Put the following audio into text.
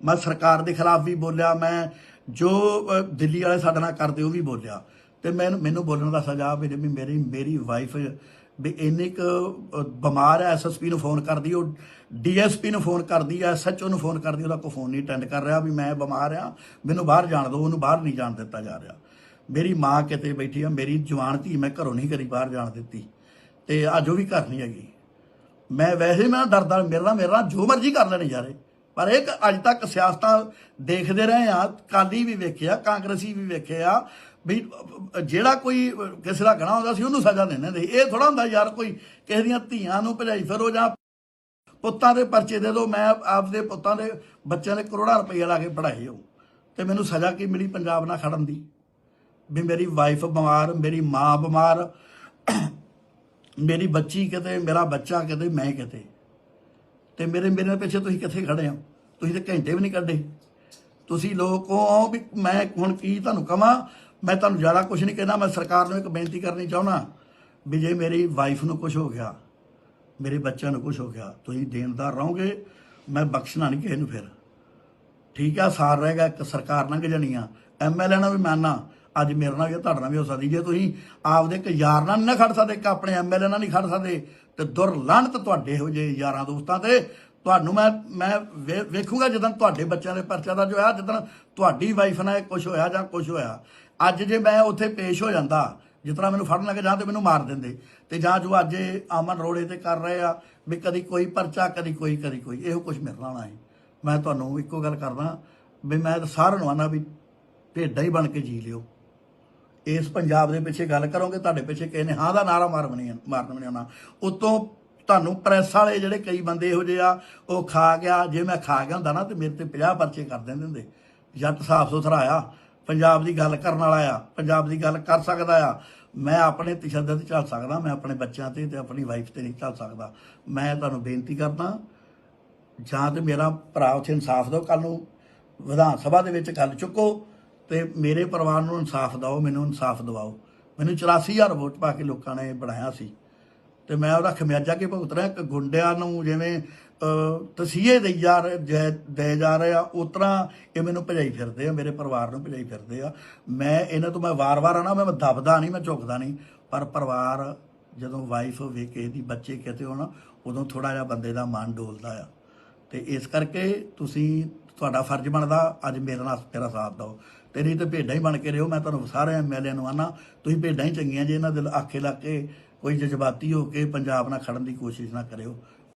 ਮੈਂ ਸਰਕਾਰ ਦੇ ਖਿਲਾਫ ਵੀ ਬੋਲਿਆ ਮੈਂ ਜੋ ਦਿੱਲੀ ਵਾਲੇ ਸਾਡੇ ਨਾਲ ਕਰਦੇ ਉਹ ਵੀ ਬੋਲਿਆ। ਤੇ ਮੈਨੂੰ ਮੈਨੂੰ ਬੋਲਣ ਦਾ ਸਜ਼ਾ ਵੀ ਵੀ ਮੇਰੀ ਮੇਰੀ ਵਾਈਫ ਵੀ ਇੰਨੀ ਕੁ ਅ, ਬਿਮਾਰ ਹੈ ਐਸਐਸਪੀ ਨੂੰ ਫੋਨ ਕਰਦੀ ਉਹ ਡੀਐਸਪੀ ਨੂੰ ਫੋਨ ਕਰਦੀ ਹੈ ਐਸਐਚਓ ਨੂੰ ਫੋਨ ਕਰਦੀ ਉਹਦਾ ਕੋਈ ਫੋਨ ਨਹੀਂ ਅਟੈਂਡ ਕਰ ਰਿਹਾ ਵੀ ਮੈਂ ਬਿਮਾਰ ਆ ਮੈਨੂੰ ਬਾਹਰ ਜਾਣ ਦਿਓ ਉਹਨੂੰ ਬਾਹਰ ਨਹੀਂ ਜਾਣ ਦਿੱਤਾ ਜਾ ਰਿਹਾ। ਮੇਰੀ ਮਾਂ ਕਿਤੇ ਬੈਠੀ ਆ ਮੇਰੀ ਜਵਾਨ ਧੀ ਮੈਂ ਘਰੋਂ ਨਹੀਂ ਕਰੀ ਬਾਹਰ ਜਾਣ ਦਿੱਤੀ ਤੇ ਅੱਜ ਉਹ ਵੀ ਘਰ ਨਹੀਂ ਹੈਗੀ। ਮੈਂ ਵੈਸੇ ਮੈਂ ਡਰਦਾ ਮੇਰਾ ਨਾਲ ਮੇਰਾ ਨਾਲ ਜੋ ਮਰਜ਼ੀ ਕਰ ਲੈਣੇ ਯਾਰੇ। ਪਰ ਇਹ ਅੱਜ ਤੱਕ ਸਿਆਸਤਾਂ ਦੇਖਦੇ ਰਹੇ ਆ ਕਾਲੀ ਵੀ ਵੇਖਿਆ, ਕਾਂਗਰਸੀ ਵੀ ਵੇਖਿਆ, ਵੀ ਜਿਹੜਾ ਕੋਈ ਕਿਸੇ ਦਾ ਗਣਾ ਹੁੰਦਾ ਸੀ ਉਹਨੂੰ ਸਜ਼ਾ ਦੇਣੇ ਦੇ ਇਹ ਥੋੜਾ ਹੁੰਦਾ ਯਾਰ ਕੋਈ ਕਿਸੇ ਦੀਆਂ ਧੀਆਂ ਨੂੰ ਭਜਾਈ ਫਿਰੋ ਜਾਂ ਪੁੱਤਾਂ ਦੇ ਪਰਚੇ ਦੇ ਦਿਓ, ਮੈਂ ਆਪਦੇ ਪੁੱਤਾਂ ਦੇ ਬੱਚਿਆਂ ਦੇ ਕਰੋੜਾਂ ਰੁਪਏ ਲਾ ਕੇ ਪੜਾਏ ਹੋ ਤੇ ਮੈਨੂੰ ਸਜ਼ਾ ਕੀ ਮਿਲੀ ਪੰਜਾਬ ਨਾਲ ਖੜਨ ਦੀ? ਵੀ ਮੇਰੀ ਵਾਈਫ ਬਿਮਾਰ, ਮੇਰੀ ਮਾਂ ਬਿਮਾਰ, ਮੇਰੀ ਬੱਚੀ ਕਿਤੇ, ਮੇਰਾ ਬੱਚਾ ਕਿਤੇ, ਮੈਂ ਕਿਤੇ। ਤੇ ਮੇਰੇ ਮੇਰੇ ਪਿੱਛੇ ਤੁਸੀਂ ਕਿੱਥੇ ਖੜੇ ਹੋ? ਤੁਸੀਂ ਤੇ ਘੰਟੇ ਵੀ ਨਹੀਂ ਕੱਢੇ। ਤੁਸੀਂ ਲੋਕ ਹੋ ਵੀ ਮੈਂ ਹੁਣ ਕੀ ਤੁਹਾਨੂੰ ਕਹਾਂ ਮੈਂ ਤੁਹਾਨੂੰ ਜ਼ਿਆਦਾ ਕੁਝ ਨਹੀਂ ਕਹਿੰਦਾ, ਮੈਂ ਸਰਕਾਰ ਨੂੰ ਇੱਕ ਬੇਨਤੀ ਕਰਨੀ ਚਾਹੁੰਦਾ ਵੀ ਜੇ ਮੇਰੀ ਵਾਈਫ ਨੂੰ ਕੁਝ ਹੋ ਗਿਆ, ਮੇਰੇ ਬੱਚਿਆਂ ਨੂੰ ਕੁਝ ਹੋ ਗਿਆ, ਤੁਸੀਂ ਦੇਣਦਾਰ ਰਹੋਗੇ, ਮੈਂ ਬਖਸ਼ਣਾ ਨਹੀਂ ਕਿਸੇ ਨੂੰ ਫਿਰ। ਠੀਕ ਆ, ਸਾਰ ਰਹੇਗਾ ਇੱਕ ਸਰਕਾਰ ਲੰਘ ਜਾਣੀ ਆ। ਐਮਐਲਏ ਨਾਲ ਵੀ ਮੰਨਣਾ ਅੱਜ ਮੇਰੇ ਨਾਲ ਵੀ ਆ, ਤੁਹਾਡੇ ਨਾਲ ਵੀ ਹੋ ਸਕਦੀ। ਜੇ ਤੁਸੀਂ ਆਪਦੇ ਇੱਕ ਯਾਰ ਨਾਲ ਨਾ ਖੜ ਸਕਦੇ ਇੱਕ ਆਪਣੇ ਐਮਐਲਏ ਨਾਲ ਨਹੀਂ ਖੜ ਸਕਦੇ ਤੇ ਦੁਰਲੰਤ ਤੁਹਾਡੇ ਇਹੋ ਜਿਹੇ ਯਾਰਾਂ ਦੋਸਤਾਂ ਤੇ ਤੁਹਾਨੂੰ ਮੈਂ ਮੈਂ ਵੇ- ਵੇਖੂਗਾ ਜਦੋਂ ਤੁਹਾਡੇ ਬੱਚਿਆਂ ਦੇ ਪਰਚਾ ਦਾ ਜੋ ਹੋਇਆ ਜਦੋਂ ਤੁਹਾਡੀ ਵਾਈਫ ਨਾਲ ਕੁਝ ਹੋਇਆ ਜਾਂ ਕੁਝ ਹੋਇਆ। ਅੱਜ ਜੇ ਮੈਂ ਉੱਥੇ ਪੇਸ਼ ਹੋ ਜਾਂਦਾ ਜਿਸ ਤਰ੍ਹਾਂ ਮੈਨੂੰ ਫੜਨ ਲੱਗੇ ਜਾਂ ਤੇ ਮੈਨੂੰ ਮਾਰ ਦਿੰਦੇ ਤੇ ਜਾਂ ਜੋ ਅੱਜ ਇਹ ਅਮਨ ਰੋੜੇ ਤੇ ਕਰ ਰਹੇ ਆ ਵੀ ਕਦੀ ਕੋਈ ਪਰਚਾ ਕਦੀ ਕੋਈ ਕਦੀ ਕੋਈ ਇਹੋ ਕੁਝ ਮੇਰੇ ਨਾਲ ਆਏ। ਮੈਂ ਤੁਹਾਨੂੰ ਇੱਕੋ ਗੱਲ ਕਰਦਾ ਵੀ ਮੈਂ ਤਾਂ ਸਾਰਿਆਂ ਨੂੰ ਆਨਾ ਵੀ ਭੇਡਾਂ ਹੀ ਬਣ ਕੇ ਜੀ ਲਿਓ। ਇਸ ਪੰਜਾਬ ਦੇ ਪਿੱਛੇ ਗੱਲ ਕਰੋਗੇ, ਤੁਹਾਡੇ ਪਿੱਛੇ ਕਿਸੇ ਨੇ ਹਾਂ ਦਾ ਨਾਰਾ ਮਾਰ ਬਣੀ ਮਾਰਨ ਬਣੀ ਆਉਣਾ ਉਤੋਂ ਤੁਹਾਨੂੰ ਪ੍ਰੈਸ ਵਾਲੇ ਜਿਹੜੇ ਕਈ ਬੰਦੇ ਇਹੋ ਜਿਹੇ ਆ, ਉਹ ਖਾ ਗਿਆ। ਜੇ ਮੈਂ ਖਾ ਗਿਆ ਹੁੰਦਾ ਨਾ, ਤੇ ਮੇਰੇ ਤੇ 50 ਪਰਚੇ ਕਰ ਦਿੰਦੇ ਹੁੰਦੇ। ਜੱਟ ਸਾਫ਼ ਸੁਥਰਾ ਆ। ਪੰਜਾਬ ਦੀ ਗੱਲ ਕਰਨ ਵਾਲਾ ਆ। ਪੰਜਾਬ ਦੀ ਗੱਲ ਕਰ ਸਕਦਾ ਆ। ਮੈਂ ਆਪਣੇ ਤਸ਼ੱਦਦ ਚੱਲ ਸਕਦਾ। ਮੈਂ ਆਪਣੇ ਬੱਚਿਆਂ ਤੇ ਤੇ ਆਪਣੀ ਵਾਈਫ ਤੇ ਨਹੀਂ ਚੱਲ ਸਕਦਾ। ਮੈਂ ਤੁਹਾਨੂੰ ਬੇਨਤੀ ਕਰਦਾ, ਜਾਂ ਤੇ ਮੇਰਾ ਭਰਾ ਉੱਥੇ ਇਨਸਾਫ ਦਿਓ। ਕੱਲ ਨੂੰ ਵਿਧਾਨ ਸਭਾ ਦੇ ਵਿੱਚ ਗੱਲ ਚੁੱਕੋ। ਤੇ ਮੇਰੇ ਪਰਿਵਾਰ ਨੂੰ ਇਨਸਾਫ ਦਿਓ, ਮੈਨੂੰ ਇਨਸਾਫ ਦਿਵਾਓ। ਮੈਨੂੰ 84000 ਵੋਟ ਪਾ ਕੇ ਲੋਕਾਂ ਨੇ ਬਣਾਇਆ ਸੀ। ਤੇ ਮੈਂ ਉਹਦਾ ਖਮਿਆਜਾ ਕੇ ਭੁਗਤ ਰਿਹਾ? ਇੱਕ ਗੁੰਡਿਆਂ ਨੂੰ ਜਿਵੇਂ ਤਸੀਹੇ ਦੇ ਜਾ ਰਹੇ, ਜੈ- ਦੇ ਜਾ ਰਹੇ ਆ ਉਤਰਾ ਇਹ ਮੈਨੂੰ ਭਜਾਈ ਫਿਰਦੇ ਆ, ਮੇਰੇ ਪਰਿਵਾਰ ਨੂੰ ਭਜਾਈ ਫਿਰਦੇ ਆ। ਮੈਂ, ਇਹਨਾਂ ਤੋਂ ਮੈਂ ਵਾਰ-ਵਾਰ ਆਣਾ ਮੈਂ ਦਬਦਾ ਨਹੀਂ, ਮੈਂ ਝੁਕਦਾ ਨਹੀਂ। ਪਰ ਪਰਿਵਾਰ ਜਦੋਂ ਵਾਈਫ ਵੇਖੇ ਦੀ ਬੱਚੇ ਕਿਤੇ ਹੋਣ, ਉਦੋਂ ਥੋੜਾ ਜਿਹਾ ਬੰਦੇ ਦਾ ਮਨ ਡੋਲਦਾ ਆ। ਤੇ ਇਸ ਕਰਕੇ ਤੁਸੀਂ, ਤੁਹਾਡਾ ਫਰਜ਼ ਬਣਦਾ, ਅੱਜ ਮੇਰੇ ਨਾਲ, ਮੇਰਾ ਸਾਥ ਦਿਓ। ਤੇ ਨਹੀਂ ਤੇ ਭੇਡਾਂ ਹੀ ਬਣ ਕੇ ਰਹੋ, ਮੈਂ ਤੁਹਾਨੂੰ ਸਾਰੇ ਐਮਐਲਏ ਨੂੰ ਆਨਾ। ਤੁਸੀਂ ਭੇਡਾਂ ਹੀ ਚੰਗੀਆਂ, ਜੇ ਇਹਨਾਂ ਦੇ ਆਖੇ ਲੱਗ ਕੇ ਕੋਈ ਜਜ਼ਬਾਤੀ ਹੋ ਕੇ ਪੰਜਾਬ ਨਾਲ ਖੜਨ ਦੀ ਕੋਸ਼ਿਸ਼ ਨਾ ਕਰਿਓ।